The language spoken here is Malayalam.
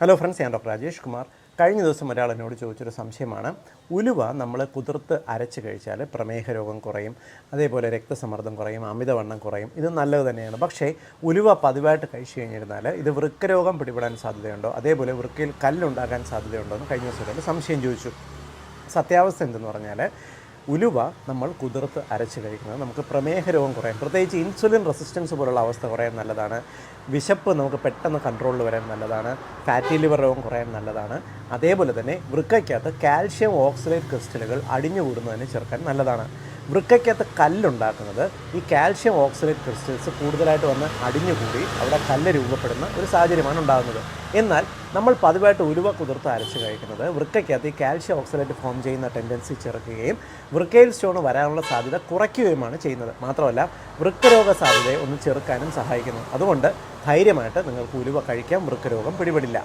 ഹലോ ഫ്രണ്ട്സ് ഞാൻ ഡോക്ടർ രാജേഷ് കുമാർ കഴിഞ്ഞ ദിവസം ഒരാൾ എന്നോട് ചോദിച്ചൊരു സംശയമാണ്. ഉലുവ നമ്മൾ കുതിർത്ത് അരച്ച് കഴിച്ചാൽ പ്രമേഹ രോഗം കുറയും അതേപോലെ രക്തസമ്മർദ്ദം കുറയും അമിതവണ്ണം കുറയും. ഇത് നല്ലത് തന്നെയാണ്. പക്ഷേ ഉലുവ പതിവായിട്ട് കഴിച്ചു കഴിഞ്ഞിരുന്നാൽ ഇത് വൃക്കരോഗം പിടിപെടാൻ സാധ്യതയുണ്ടോ? അതേപോലെ വൃക്കയിൽ കല്ലുണ്ടാകാൻ സാധ്യതയുണ്ടോ എന്ന് കഴിഞ്ഞ ദിവസം സംശയം ചോദിച്ചു. സത്യാവസ്ഥ എന്തെന്ന് പറഞ്ഞാൽ ഉലുവ നമ്മൾ കുതിർത്ത് അരച്ച് കഴിക്കുന്നത്. നമുക്ക് പ്രമേഹ രോഗം കുറയാൻ പ്രത്യേകിച്ച് ഇൻസുലിൻ റെസിസ്റ്റൻസ് പോലുള്ള അവസ്ഥ കുറയാൻ നല്ലതാണ്. വിശപ്പ് നമുക്ക് പെട്ടെന്ന് കൺട്രോളിൽ വരാൻ നല്ലതാണ്. ഫാറ്റി ലിവർ രോഗം കുറയാൻ നല്ലതാണ്. അതേപോലെ തന്നെ വൃക്കയ്ക്കകത്ത് കാൽഷ്യം ഓക്സലേറ്റ് ക്രിസ്റ്റലുകൾ അടിഞ്ഞു കൂടുന്നതിന് ചേർക്കാൻ നല്ലതാണ്. വൃക്കയ്ക്കകത്ത് കല്ലുണ്ടാക്കുന്നത് ഈ കാൽഷ്യം ഓക്സലേറ്റ് ക്രിസ്റ്റൽസ് കൂടുതലായിട്ട് വന്ന് അടിഞ്ഞുകൂടി അവിടെ കല്ല് രൂപപ്പെടുന്ന ഒരു സാഹചര്യമാണ് ഉണ്ടാകുന്നത്. എന്നാൽ നമ്മൾ പതിവായിട്ട് ഉലുവ കുതിർത്ത് അരച്ച് കഴിക്കുന്നത് വൃക്കയ്ക്കകത്ത് ഈ കാൽഷ്യം ഓക്സലേറ്റ് ഫോം ചെയ്യുന്ന ടെൻഡൻസി ചെറുക്കുകയും വൃക്കയിൽ സ്റ്റോൺ വരാനുള്ള സാധ്യത കുറയ്ക്കുകയുമാണ് ചെയ്യുന്നത്. മാത്രമല്ല വൃക്കരോഗ സാധ്യതയെ ഒന്ന് ചെറുക്കാനും സഹായിക്കുന്നു. അതുകൊണ്ട് ധൈര്യമായിട്ട് നിങ്ങൾക്ക് ഉലുവ കഴിക്കാം വൃക്കരോഗം പിടിപെടില്ല.